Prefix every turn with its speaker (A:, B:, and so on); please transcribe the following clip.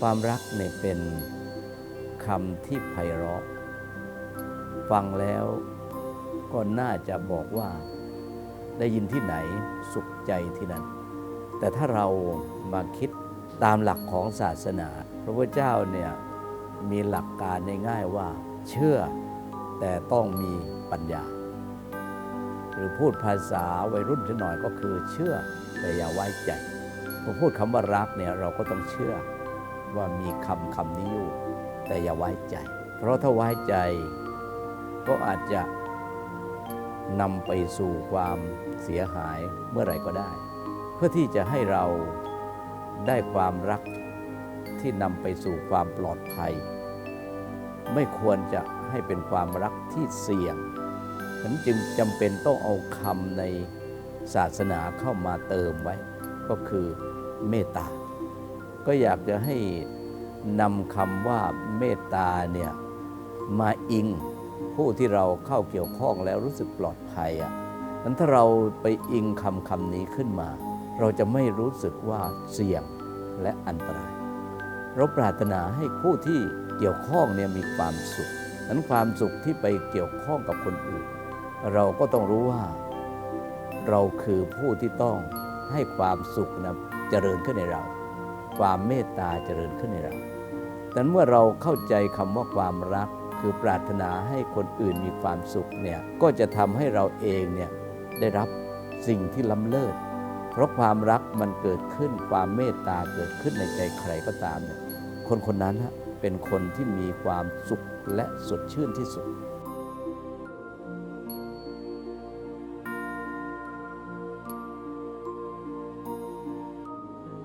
A: ความรักเนี่ยเป็นคำที่ไพเราะ ฟังแล้วก็น่าจะบอกว่าได้ยินที่ไหนสุขใจที่นั่นแต่ถ้าเรามาคิดตามหลักของศาสนา พระพุทธเจ้าเนี่ยมีหลักการง่ายๆว่า เชื่อแต่ต้องมีปัญญา หรือพูดภาษาวัยรุ่นหน่อยก็คือเชื่อแต่อย่าไว้ใจพอพูดคำว่ารักเนี่ยเราก็ต้องเชื่อ ว่ามีคำคำนี้อยู่ แต่อย่าไว้ใจ เพราะถ้าไว้ใจก็อาจจะนำไปสู่ความเสียหายเมื่อไหร่ก็ได้ เพื่อที่จะให้เราได้ความรักที่นำไปสู่ความปลอดภัย ไม่ควรจะให้เป็นความรักที่เสี่ยงฉันจึงจำเป็นต้องเอาคำในศาสนาเข้ามาเติมไว้ ก็คือเมตตา ก็อยากจะให้นำคำว่าเมตตาเนี่ยมาอิงผู้ที่เราเข้าเกี่ยวข้องแล้วรู้สึกปลอดภัยอะนั้นถ้าเราไปอิงคำคำนี้ขึ้นมา เราจะไม่รู้สึกว่าเสี่ยงและอันตราย เราปรารถนาให้ผู้ที่เกี่ยวข้องเนี่ยมีความสุขนั้นความสุขที่ไปเกี่ยวข้องกับคนอื่น เราก็ต้องรู้ว่า เราคือผู้ที่ต้องให้ความสุขนะเจริญขึ้นในเรา ความเมตตาเจริญขึ้นในเราดังเมื่อเราเข้าใจคำว่าความรัก คือปรารถนาให้คนอื่นมีความสุขเนี่ยก็จะทำให้เราเองเนี่ยได้รับสิ่งที่ล้ำเลิศ เพราะความรักมันเกิดขึ้นความเมตตาเกิดขึ้นในใจใครก็ตามเนี่ยคนคนนั้นฮะเป็นคนที่มีความสุขและสดชื่นที่สุด